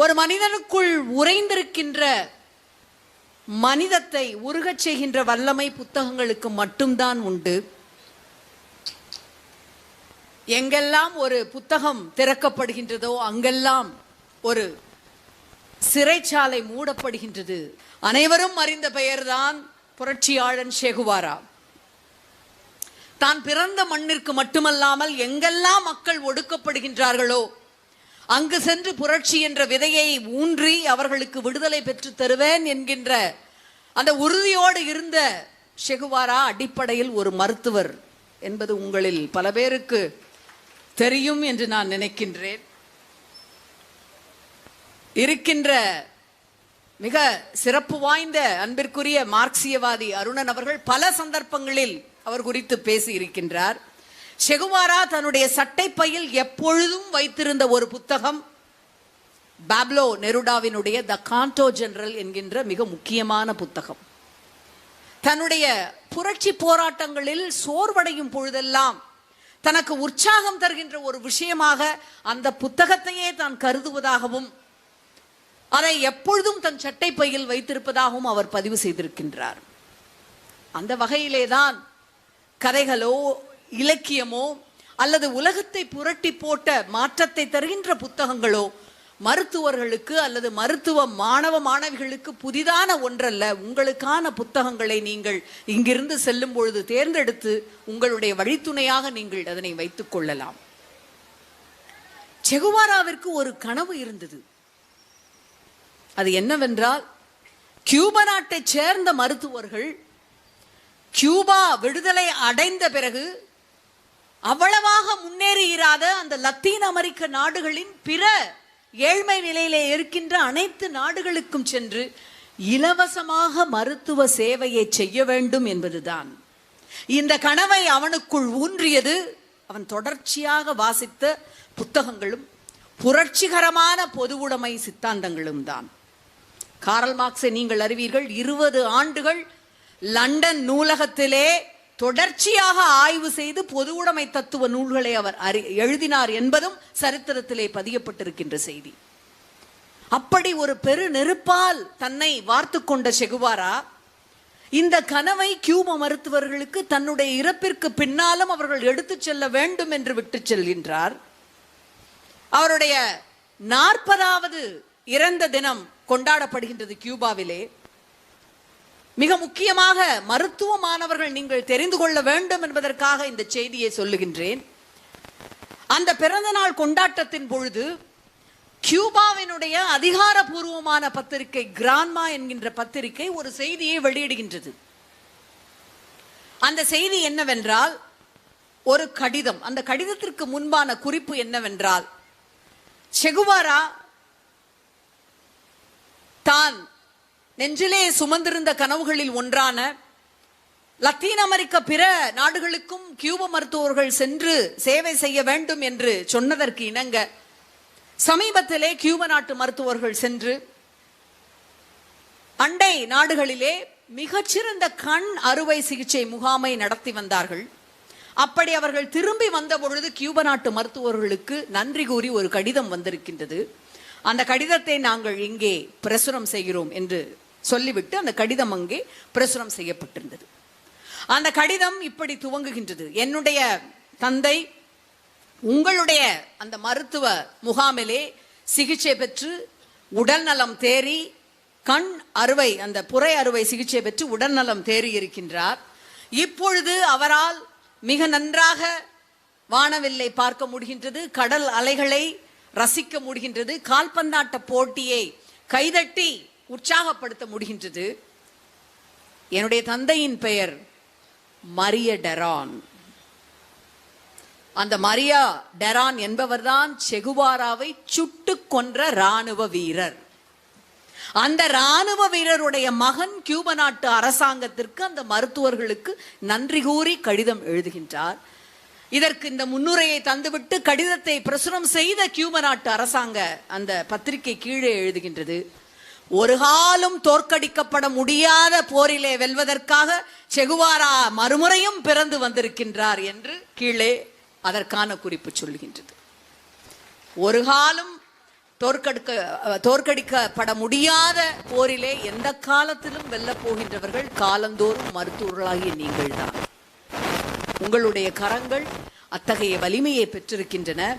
ஒரு மனிதனுக்குள் உறைந்திருக்கின்ற மனிதத்தை உருகச் செய்கின்ற வல்லமை புத்தகங்களுக்கு மட்டும்தான் உண்டு. எங்கெல்லாம் ஒரு புத்தகம் திறக்கப்படுகின்றதோ அங்கெல்லாம் ஒரு சிறைச்சாலை மூடப்படுகின்றது. அனைவரும் அறிந்த பெயர்தான் புரட்சியாளன் ஷெகுவாரா. தான் பிறந்த மண்ணிற்கு மட்டுமல்லாமல் எங்கெல்லாம் மக்கள் ஒடுக்கப்படுகின்றார்களோ அங்கு சென்று புரட்சி என்ற விதையை ஊன்றி அவர்களுக்கு விடுதலை பெற்று தருவேன் என்கின்ற அந்த உறுதியோடு இருந்த ஷெகுவாரா அடிப்படையில் ஒரு மருத்துவர் என்பது உங்களில் பல பேருக்கு தெரியும் என்று நான் நினைக்கின்றேன். இருக்கின்ற மிக சிறப்பு வாய்ந்த அன்பிற்குரிய மார்க்சியவாதி அருணன் அவர்கள் பல சந்தர்ப்பங்களில் அவர் குறித்து பேசி இருக்கின்றார் செகுவாரா தன்னுடைய சட்டைப்பையில் எப்பொழுதும் வைத்திருந்த ஒரு புத்தகம் பாப்லோ நெருடாவினுடைய த காண்டோ ஜெனரல் என்கின்ற மிக முக்கியமான புத்தகம். தன்னுடைய புரட்சி போராட்டங்களில் சோர்வடையும் பொழுதெல்லாம் தனக்கு உற்சாகம் தருகின்ற ஒரு விஷயமாக அந்த புத்தகத்தையே தான் கருதுவதாகவும் அதை எப்பொழுதும் தன் சட்டை பையில் வைத்திருப்பதாகவும் அவர் பதிவு செய்திருக்கின்றார். அந்த வகையிலே தான் கதைகளோ இலக்கியமோ அல்லது உலகத்தை புரட்டி போட்ட மாற்றத்தை தருகின்ற புத்தகங்களோ மருத்துவர்களுக்கு அல்லது மருத்துவ மாணவ மாணவிகளுக்கு புதிதான ஒன்றல்ல. உங்களுக்கான புத்தகங்களை நீங்கள் இங்கிருந்து செல்லும் பொழுது தேர்ந்தெடுத்து உங்களுடைய வழித்துணையாக நீங்கள் அதனை வைத்துக் கொள்ளலாம். செகுவாராவிற்கு ஒரு கனவு இருந்தது. அது என்னவென்றால் கியூபா நாட்டைச் சேர்ந்த மருத்துவர்கள் கியூபா விடுதலை அடைந்த பிறகு அவ்வளவாக முன்னேறி இராத அந்த லத்தீன் அமெரிக்க நாடுகளின் பிற ஏழ்மை நிலையிலே இருக்கின்ற அனைத்து நாடுகளுக்கும் சென்று இலவசமாக மருத்துவ சேவையை செய்ய வேண்டும் என்பதுதான். இந்த கனவை அவனுக்குள் ஊன்றியது அவன் தொடர்ச்சியாக வாசித்த புத்தகங்களும் புரட்சிகரமான பொதுவுடைமை சித்தாந்தங்களும் தான். காரல் மார்க்ஸை நீங்கள் அறிவீர்கள் இருபது ஆண்டுகள் லண்டன் நூலகத்திலே தொடர்ச்சியாக ஆய்வு செய்து பொதுவுடைமை தத்துவ நூல்களை அவர் அறி எழுதினார் என்பதும் சரித்திரத்திலே பதியப்பட்டிருக்கின்ற செய்தி. அப்படி ஒரு பெரு நெருப்பால் தன்னை வார்த்து கொண்ட செகுவாரா இந்த கனவை கியூப மருத்துவர்களுக்கு தன்னுடைய இறப்பிற்கு பின்னாலும் அவர்கள் எடுத்துச் செல்ல வேண்டும் என்று விட்டுச் செல்கின்றார். அவருடைய நாற்பதாவது இறந்த தினம் கொண்டாடப்படுகின்றது கியூபாவிலே. மிக முக்கியமாக மருத்துவ மாணவர்கள் நீங்கள் தெரிந்து கொள்ள வேண்டும் என்பதற்காக இந்த செய்தியை சொல்லுகின்றேன். அந்த பிறந்தநாள் கொண்டாட்டத்தின் பொழுது கியூபாவினுடைய அதிகாரபூர்வமான பத்திரிகை கிரான்மா என்கின்ற பத்திரிகை ஒரு செய்தியை வெளியிடுகின்றது. அந்த செய்தி என்னவென்றால் ஒரு கடிதம். அந்த கடிதத்திற்கு முன்பான குறிப்பு என்னவென்றால் செகுவாரா தான் நெஞ்சிலே சுமந்திருந்த கனவுகளில் ஒன்றான லத்தீன் அமெரிக்க பிற நாடுகளுக்கும் கியூப மருத்துவர்கள் சென்று சேவை செய்ய வேண்டும் என்று சொன்னதற்கு இணங்க சமீபத்திலே கியூப நாட்டு மருத்துவர்கள் சென்று அண்டை நாடுகளிலே மிகச்சிறந்த கண் அறுவை சிகிச்சை முகாமை நடத்தி வந்தார்கள். அப்படி அவர்கள் திரும்பி வந்த பொழுது கியூப நாட்டு மருத்துவர்களுக்கு நன்றி கூறி ஒரு கடிதம் வந்திருக்கின்றது. அந்த கடிதத்தை நாங்கள் இங்கே பிரசுரம் செய்கிறோம் என்று சொல்லிவிட்டு அந்த கடிதம் அங்கே பிரசுரம் செய்யப்பட்டிருந்தது. அந்த கடிதம் இப்படி துவங்குகின்றது. என்னுடைய தந்தை உங்களுடைய அந்த மருத்துவ முகாமிலே சிகிச்சை பெற்று உடல்நலம் தேறி கண் அறுவை அந்த புறை அறுவை சிகிச்சை பெற்று உடல்நலம் தேறி இருக்கின்றார். இப்பொழுது அவரால் மிக நன்றாக வானவில்லை பார்க்க முடிகின்றது கடல் அலைகளை ரசிக்க முடிகின்றது கால்பந்தாட்ட போட்டியை கைதட்டி உற்சாகப்படுத்த முடிகின்றது. என்னுடைய தந்தையின் பெயர் மரிய டெரான். அந்த மரியா டெரான் என்பவர்தான் செகுவாராவை சுட்டு கொன்ற ராணுவ வீரர். அந்த ராணுவ வீரருடைய மகன் கியூப நாட்டு அரசாங்கத்திற்கு அந்த மருத்துவர்களுக்கு நன்றி கூறி கடிதம் எழுதுகின்றார். இதற்கு இந்த முன்னுரையை தந்துவிட்டு கடிதத்தை பிரசுரம் செய்த கியூப நாட்டு அரசாங்க அந்த பத்திரிகை கீழே எழுதுகின்றது. ஒரு காலம் தோற்கடிக்கப்பட முடியாத போரிலே வெல்வதற்காக செகுவாரா மறுமுறையும் பிறந்து வந்திருக்கின்றார் என்று கீழே அதற்கான குறிப்பு சொல்லுகின்றது ஒரு காலம் தோற்கடிக்க தோற்கடிக்கப்பட முடியாத போரிலே எந்த காலத்திலும் வெல்ல போகின்றவர்கள் காலந்தோறும் மருத்துவர்களாகிய நீங்கள்தான். உங்களுடைய கரங்கள் அத்தகைய வலிமையை பெற்றிருக்கின்றன.